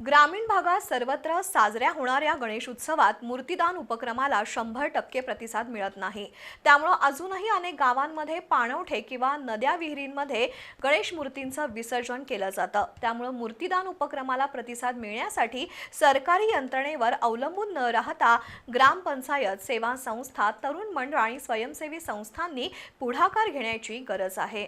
ग्रामीण भागात सर्वत्र साजऱ्या होणाऱ्या गणेश उत्सवात मूर्तीदान उपक्रमाला शंभर टक्के प्रतिसाद मिळत नाही. त्यामुळं अजूनही अनेक गावांमध्ये पाणवठे किंवा नद्या विहिरींमध्ये गणेश मूर्तींचं विसर्जन केलं जातं. त्यामुळं मूर्तीदान उपक्रमाला प्रतिसाद मिळण्यासाठी सरकारी यंत्रणेवर अवलंबून न राहता ग्रामपंचायत सेवा संस्था तरुण मंडळ आणि स्वयंसेवी संस्थांनी पुढाकार घेण्याची गरज आहे.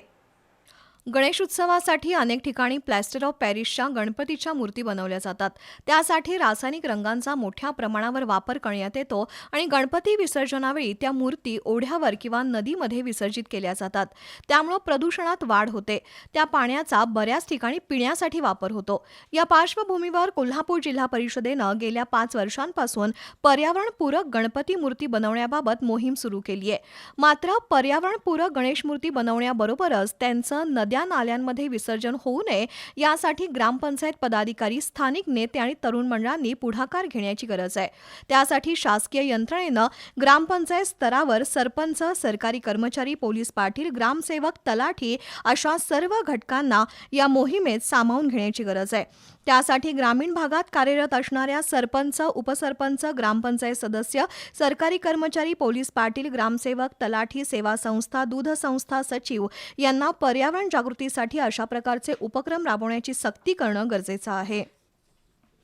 गणेशोत्सवासाठी अनेक ठिकाणी प्लॅस्टर ऑफ पॅरिसच्या गणपतीच्या मूर्ती बनवल्या जातात. त्यासाठी रासायनिक रंगांचा मोठ्या प्रमाणावर वापर करण्यात येतो आणि गणपती विसर्जनावेळी त्या मूर्ती ओढ्यावर किंवा नदीमध्ये विसर्जित केल्या जातात. त्यामुळं प्रदूषणात वाढ होते. त्या पाण्याचा बऱ्याच ठिकाणी पिण्यासाठी वापर होतो. या पार्श्वभूमीवर कोल्हापूर जिल्हा परिषदेनं गेल्या पाच वर्षांपासून पर्यावरणपूरक गणपती मूर्ती बनवण्याबाबत मोहीम सुरू केली आहे मात्र पर्यावरणपूरक गणेश मूर्ती बनवण्याबरोबरच त्यांचं नद्या नाल्यांमध्ये विसर्जन होऊ नये यासाठी ग्रामपंचायत पदाधिकारी स्थानिक नेते आणि तरुण मंडळांनी पुढाकार घेण्याची गरज आहे. त्यासाठी शासकीय यंत्रणेनं ग्रामपंचायत स्तरावर सरपंच सरकारी कर्मचारी पोलीस पाटील ग्रामसेवक तलाठी अशा सर्व घटकांना या मोहिमेत सामावून घेण्याची गरज आहे. त्यासाठी ग्रामीण भागात कार्यरत असणाऱ्या सरपंच उपसरपंच ग्रामपंचायत सदस्य सरकारी कर्मचारी पोलीस पाटील ग्रामसेवक तलाठी सेवा संस्था दूध संस्था सचिव यांना पर्यावरण जनजागृतीसाठी अशा प्रकारचे उपक्रम राबवण्याची सक्ती करणं गरजेचं आहे.